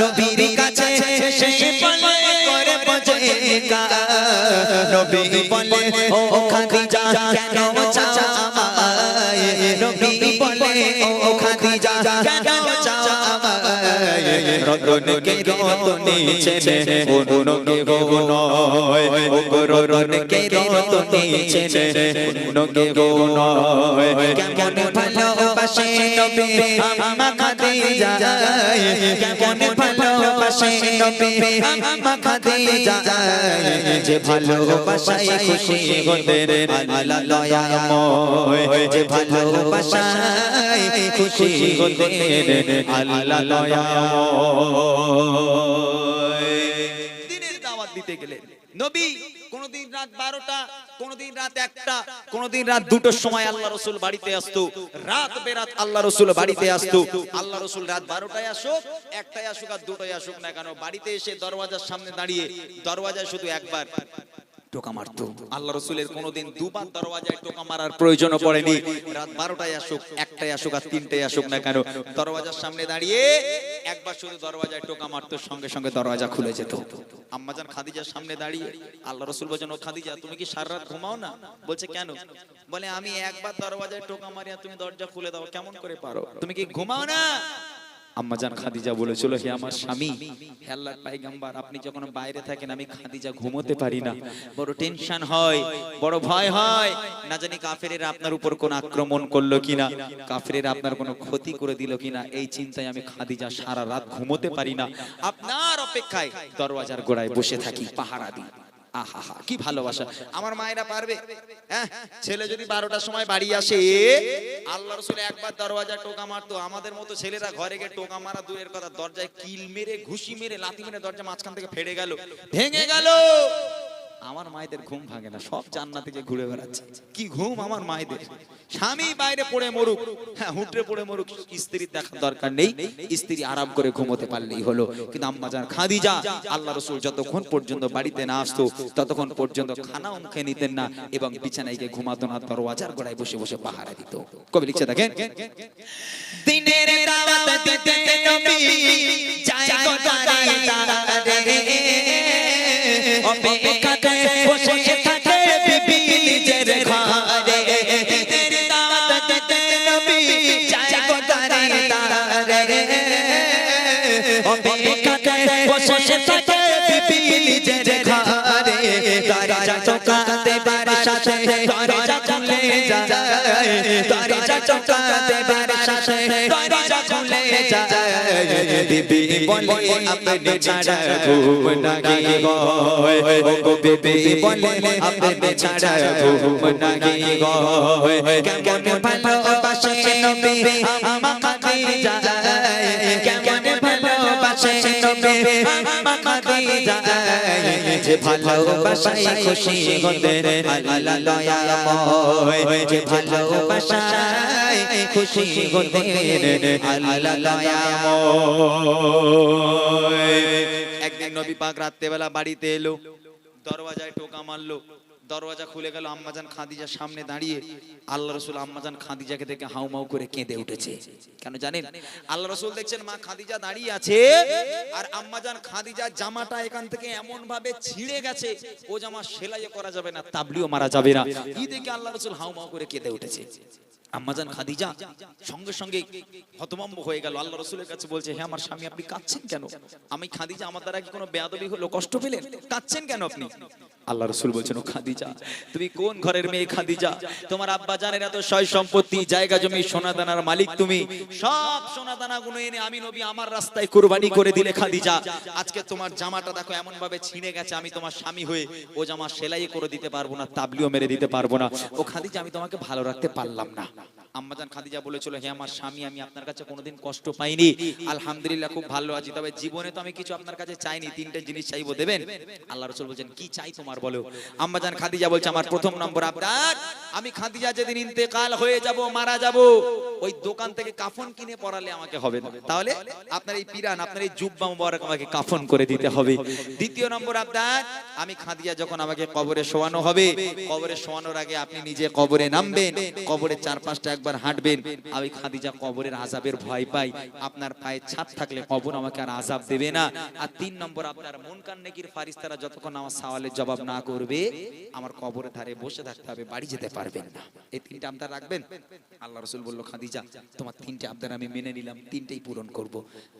নবীর কাছে সে বলে করে বজে গা নবী বলে ও খাদিজা কেন নবী বলে ও খাদিজা কেন চাও রতনকে রতনে চেনে অন্যকে গো নয় ও রতনকে রতনে চেনে অন্যকে গো নয় কেমন ভালোবাসে নবী আমা খাদিজা কেমন ভালোবাসে নবী আমা খাদিজা যে ভালোবাসায় খুশি হতেন আল্লাহ দয়াময়। যে ভালোবাসায় খুশি হতেন আল্লাহ দয়াময়। দিনের দাওয়াত দিতে গেলে নবী কোনদিন রাত বারোটা, কোনদিন রাত একটা, কোনদিন রাত দুটোর সময় আল্লাহ রসুল বাড়িতে আসতো। রাত বেরাত আল্লাহ রসুল বাড়িতে আসতো। আল্লাহ রসুল রাত বারোটায় আসুক একটাই আসুক আর দুটোই আসুক না কেন, বাড়িতে এসে দরওয়াজার সামনে দাঁড়িয়ে, দরওয়াজায় শুধু একবার। টোকা মারতো। আল্লাহ রসুলের কোনোদিন দুবার দরওয়াজায় টোকা মারার প্রয়োজন পড়েনি। রাত বারোটায় আসুক একটাই আসুক আর তিনটায় আসুক না কেন দরওয়াজার সামনে দাঁড়িয়ে একবার শুধু দরওয়াজায় টোকা মারতো সঙ্গে সঙ্গে দরওয়াজা খুলে যেত। আম্মাজান খাদিজার সামনে দাঁড়িয়ে আল্লাহ রসুল বলছেন ও খাদিজা তুমি কি সারা রাত ঘুমাও না? বলছে কেন? বলে আমি একবার দরওয়াজায় টোকা মারি আর তুমি দরজা খুলে দাও কেমন করে পারো? তুমি কি ঘুমাও না? আম্মাজান খাদিজা বলেছিল হে আমার স্বামী হে আল্লাহর পাইগাম্বার আপনি যখন বাইরে থাকেন আমি খাদিজা ঘুমোতে পারি না। বড় টেনশন হয় বড় ভয় হয়। না জানি কাফেরেরা আপনার উপর কোন আক্রমণ করল কিনা কাফেরেরা আপনার কোনো ক্ষতি করে দিল কিনা। এই চিন্তায় আমি খাদিজা সারা রাত ঘুমোতে পারি না। আপনার অপেক্ষায় দরওয়াজার গোড়ায় বসে থাকি পাহারা দিই। আহা কি ভালোবাসা। আমার মায়েরা পারবে? হ্যাঁ? ছেলে যদি বারোটার সময় বাড়ি আসে, আল্লাহ রসুল একবার দরওয়াজা টোকা মারতো। আমাদের মতো ছেলেরা ঘরে গিয়ে টোকা মারা দূরের কথা, দরজায় কিল মেরে, ঘুষি মেরে, লাথি মেরে দরজা মাঝখান থেকে ফেড়ে গেল। ভেঙে গেল! আমার মায়েদের ঘুম ভাঙে না, সব জান্নাতে যে ঘুরে বেড়াচ্ছে। কি ঘুম আমার মায়েদের? স্বামী বাইরে পড়ে মরুক। হ্যাঁ হুটরে পড়ে মরুক। স্ত্রীর দেখার দরকার নেই। স্ত্রী আরাম করে ঘুমোতে পারলেই হলো। কিন্তু আম্মা জান খাদিজা, আল্লাহ রসুল যতক্ষণ পর্যন্ত বাড়িতে না আসতো, ততক্ষণ পর্যন্ত খানা মুখে নিতেন না এবং বিছানায় গিয়ে ঘুমাতো না, দরওয়াজার গোড়ায় বসে বসে পাহারা দিত। কবি লিখছে দেখেন, দিনের দাওয়াত দিতে নবী অপেক্ষাতে বসে থাকে বিবি নিজের ঘরে দিনের দাওয়াত দিতে নবী যায় গো তারে তারে অপেক্ষাতে বসে থাকে বিবি নিজের ঘরে দরজা চৌকাতে বার সাথে দরজা খুলে যায় দরজা চৌকাতে বিবি বলে আপনি ছাড়া ঘুম নাহি গয় ও বিবি বলে আপনি ছাড়া ঘুম নাহি গয় কেমন ভালোবাসে নবী আমা খাদিজা যে ভালোবাসায় খুশি হতে আল্লাহ দয়াময় যে ভালোবাসায় খুশি আল্লাহ দয়াময় একদিন নবী পাক রাত্রেবেলা বাড়িতে এলো দরওয়াজায় টোকা মারলো দরওয়াজা খুলে গেল আম্মাজান খাদিজার সামনে দাঁড়িয়ে আল্লাহ রসুল আম্মাজান খাদিজাকে দেখে হাউ মাউ করে কেঁদে উঠেছে। কেন জানেন? আল্লাহ রসুল দেখছেন মা খাদিজা দাঁড়িয়ে আছে আর আম্মাজান খাদিজার জামাটা এখান থেকে এমন ভাবে ছিঁড়ে গেছে, ও জামা সেলাই করা যাবে না, তাবলিও মারা যাবে না। কি দেখে আল্লাহ রসুল হাউ মাউ করে কেঁদে উঠেছে। আম্মাজান খাদিজা সঙ্গে সঙ্গে হতভম্ব হয়ে গেল। আল্লাহ রসুলের কাছে বলছে হ্যাঁ আমার স্বামী, আপনি কাঁদছেন কেন? আমি খাদিজা, আমার দ্বারা কি কোনো বেয়াদবি হলো? কষ্ট পেলেন? কাঁদছেন কেন আপনি? আল্লাহ রসুল বলছেন, ও খাদিজা, তুমি কোন ঘরের মেয়ে খাদিজা? তোমার আব্বা জানেন এত সয় সম্পত্তি, জায়গা জমি সোনা দানার মালিক তুমি। সব সোনা দানা গুলো এনে আমি নবী আমার রাস্তায় কুরবানি করে দিলে খাদিজা। আজকে তোমার জামাটা দেখো এমন ভাবে ছিঁড়ে গেছে, আমি তোমার স্বামী হয়ে ও জামা সেলাই করে দিতে পারব না, তাবলিও মেরে দিতে পারব না। ও খাদিজা, আমি তোমাকে ভালো রাখতে পারলাম না। আম্মাজান খাদিজা বলেছিল, হে আমার স্বামী, আমি আপনার কাছে কোনোদিন কষ্ট পাইনি। আলহামদুলিল্লাহ, খুব ভালো আছি, তবে জীবনে তো আমি কিছু আপনার কাছে চাইনি, তিনটে জিনিস চাইব, দেবেন? আল্লাহ রসুল বলছেন, কি চাই তোমার বলো? আম্মাজান খাদিজা বলছে, আমার প্রথম নম্বর আবদার, আমি খাদিজা যেদিন ইন্তেকাল হয়ে যাব, মারা যাব, ওই দোকান থেকে কাফন কিনে পড়ালে আমাকে হবে না। তাহলে আপনার এই পিরান, আপনার এই জুব্বা মুবারক আমাকে কাফন করে দিতে হবে। দ্বিতীয় নম্বর আবদার, আমি খাদিজা যখন আমাকে কবরে শোয়ানো হবে, কবরে শোয়ানোর আগে আপনি নিজে কবরে নামবেন কবরের চার পাঁচটা একবার হাঁটবেন, আমি খাদিজা কবরের আজাবের ভয় পাই। আপনার পায়ে ছাদ থাকলে কবর আমাকে আর আজাব দেবে না। আর তিন নম্বর, আপনার মন কান নেকির ফারিস্তারা যতক্ষণ আমার সওয়ালের জবাব না করবে, আমার কবরের ধারে বসে থাকতে হবে, বাড়ি যেতে পারবেন না। এই তিনটা আবদার রাখবেন? আল্লাহ রসুল বলল, খাদিজা, তোমার তিনটে আবদার আমি মেনে নিলাম, তিনটেই পূরণ করব।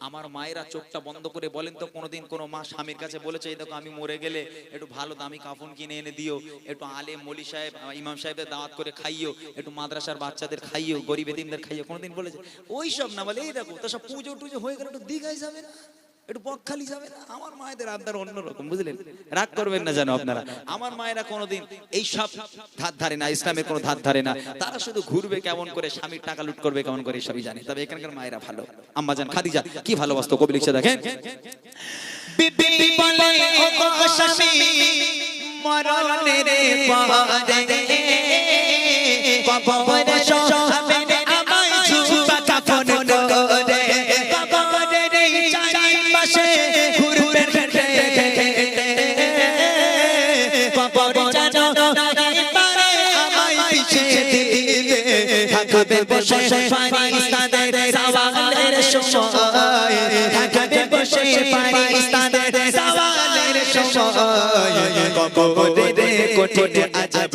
আমার মায়েরা চোখটা বন্ধ করে বলেন তো, কোনোদিন কোনো মা স্বামীর কাছে বলেছে, এই দেখো, আমি মরে গেলে একটু ভালো দামি কাফন কিনে এনে দিও, একটু আলেম মলি সাহেব, ইমাম সাহেবদের দাওয়াত করে খাইও, একটু মাদ্রাসার বাচ্চাদের খাইও গরিব এতিমদের খাইও কোনোদিন বলেছে ওই সব না বলে, এই দেখো, তো সব পুজো টুজো হয়ে গেলে একটু দীঘায় যাবে না, একটু বকখালি যাবে না? আমার মায়েদের আবদার অন্যরকম, বুঝলেন? রাগ করবেন না জানো আপনারা। আমার মায়েরা কোনোদিন এই সব ধার ধারে না ইসলামের কোনো ধার ধারে না, তারা শুধু ঘুরবে কেমন করে, স্বামীর টাকা লুট করবে কেমন করে, সবই জানে। তবে এখানকার মায়েরা ভালো। আম্মা জান, খাদিজা, কি ভালোবাসতো, কবি লিখছে দেখেন। বিবি বলে, ও থাকবে বসে পাকিস্তানের সওয়ালের সময়। থাকবে বসে পাকিস্তানের সওয়ালের সময়। কবরে কোটে আজাব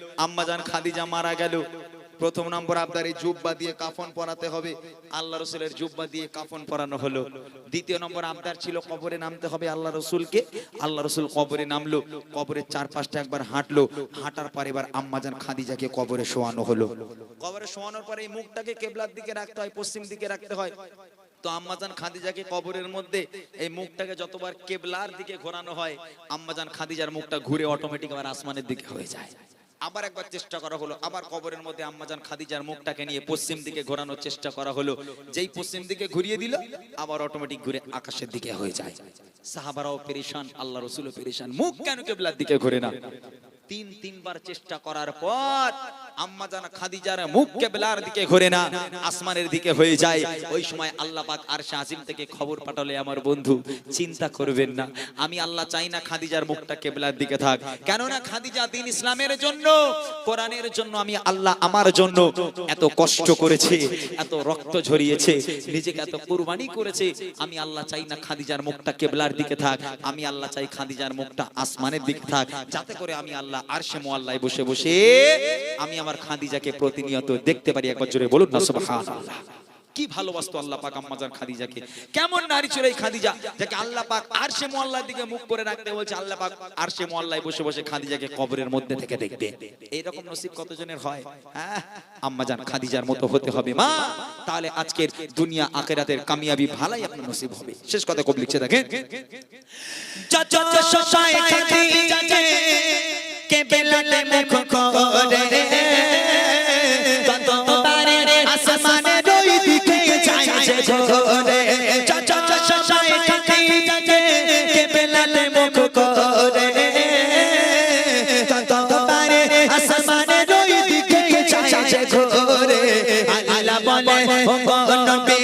আম্মাজান খাদিজা মারা গেল। প্রথম নম্বর আবদার এই জুব্বা দিয়ে কাফন পরাতে হবে। আল্লাহ রসুলের জুব্বা দিয়ে কাফন পরানো হলো। দ্বিতীয় নম্বর আবদার ছিল কবরে নামতে হবে আল্লাহ রসুলকে। আল্লাহ রসুল কবরে নামলো। কবরের চার পাঁচটা একবার হাঁটলো। হাঁটার পর এবার আম্মাজান খাদিজাকে কবরে শোয়ানো হলো। কবরে শোয়ানোর পরে এই মুখটাকে কেবলার দিকে রাখতে হয়, পশ্চিম দিকে রাখতে হয়। তো আম্মাজান খাদিজাকে কবরের মধ্যে এই মুখটাকে যতবার কেবলার দিকে ঘোরানো হয় আম্মাজান খাদিজার মুখটা ঘুরে অটোমেটিক আবার আসমানের দিকে হয়ে যায়। আবার একবার চেষ্টা করা হলো। আবার কবরের মধ্যে আম্মাজান খাদিজার মুখটাকে নিয়ে পশ্চিম দিকে ঘোরানোর চেষ্টা করা হলো। যেই পশ্চিম দিকে ঘুরিয়ে দিল, আবার অটোমেটিক ঘুরে আকাশের দিকে হয়ে যায়। সাহাবারাও পেরেশান, আল্লাহ রসুলও পেরেশান। মুখ কেন কেবলার দিকে ঘুরে না? তিন, তিনবার চেষ্টা করার পর আম্মা জানা খাদিজার মুখ কেবলার দিকে ঘুরে না, আসমানের দিকে হয়ে যায়। ওই সময় আল্লাহ পাক আরশে আজিম থেকে খবর পাঠালে, আমার বন্ধু, চিন্তা করবেন না। আমি আল্লাহ চাই না খাদিজার মুখটা কেবলার দিকে থাক। খাদিজা দিন ইসলামের জন্য, কোরআনের জন্য আমি আল্লাহ আমার জন্য এত কষ্ট করেছে, এত রক্ত ঝরিয়েছে, নিজেকে এত কুরবানি করেছে। আমি আল্লাহ চাই না খাদিজার মুখটা কেবলার দিকে থাক। আমি আল্লাহ চাই খাদিজার মুখটা আসমানের দিকে থাক। যাতে করে আমি আল্লাহ আরশে মোয়াল্লায় বসে বসে, আমি আমার খাদিজাকে প্রতিনিয়ত দেখতে পারি, একবার জোরে বলুন না, সুবহানাল্লাহ। কি ভালোবাসতো আল্লাহ পাক আম্মাজান খাদিজাকে। কেমন নারী ছিল এই খাদিজা, যাকে আল্লাহ পাক আরশে মোয়াল্লার দিকে মুখ করে রাখতে বলছে, আল্লাহ পাক আরশে মোয়াল্লায় বসে বসে খাদিজাকে কবরের মধ্যে থেকে দেখবে। এইরকম নসিব কতজনের হয় হ্যাঁ? আম্মাজান খাদিজার মতো হতে হবে, মা। তাহলে আজকের দুনিয়া আখেরাতের কামিয়াবি ভালাই আপনার নসিব হবে। শেষ কথা কবি লিখছে, দেখেন। খাদিজাকে কেবলাতে মুখ করে আসমানে দুই দিকে যায় যে ঘোরে? যত শশায় খাদিজাকে কেবলাতে মুখ করে। ততবারে আসমানে দুই দিকে যায় যে ঘোরে? আল্লাহ বলে, ও নবী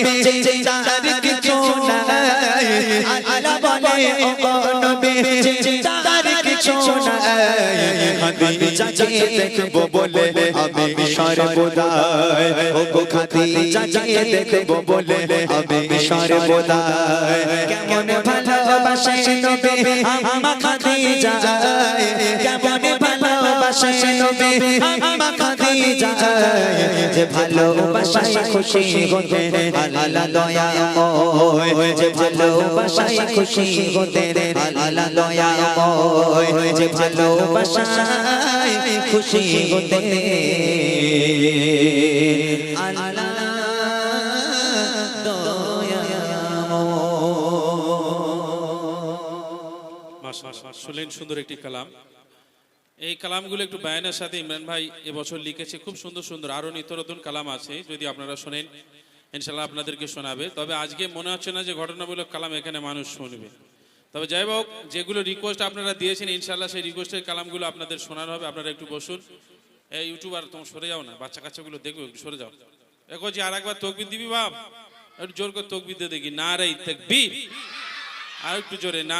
চিন্তার কিছু নাই। আল্লাহ বলে, ও নবী নাই খাদিজাকে দেখব বলে আমি সর্বদাই। ও গো খাদিজাকে দেখব বলে আমি সর্বদাই। কেমন ভালোবাসে নবী? আমা খাদিজা কেমন ভালোবাসে নবী? আম্মা খাদিজা যে ভালোবাসায় খুশি হতে আল্লাহ দয়াময় যে ভালোবাসায় খুশি হতে আল্লাহ দয়াময় যে ভালোবাসায় খুশি হতে মাশাআল্লাহ, শুনলেন সুন্দর একটি কালাম। এই কালামগুলো একটু বায়ানের সাথে ইমরান ভাই এবছর লিখেছে। খুব সুন্দর সুন্দর আরও নিত্য নতুন কালাম আছে, যদি আপনারা শোনেন ইনশাল্লাহ আপনাদেরকে শোনাবে। তবে আজকে মনে হচ্ছে না যে ঘটনামূলক কালাম এখানে মানুষ শুনবে। তবে যাই হোক, যেগুলো রিকোয়েস্ট আপনারা দিয়েছেন ইনশাল্লাহ সেই রিকোয়েস্টের কালামগুলো আপনাদের শোনানো হবে। আপনারা একটু বসুন। এই ইউটিউবার তোমার সরে যাও না বাচ্চা কাচ্চাগুলো দেখবে, একটু সরে যাও। দেখো যে আর একবার তকবির দিবি বাপ? একটু জোর করে তকবির দিয়ে দেখি। না রে তকবি আর একটু জোরে, না।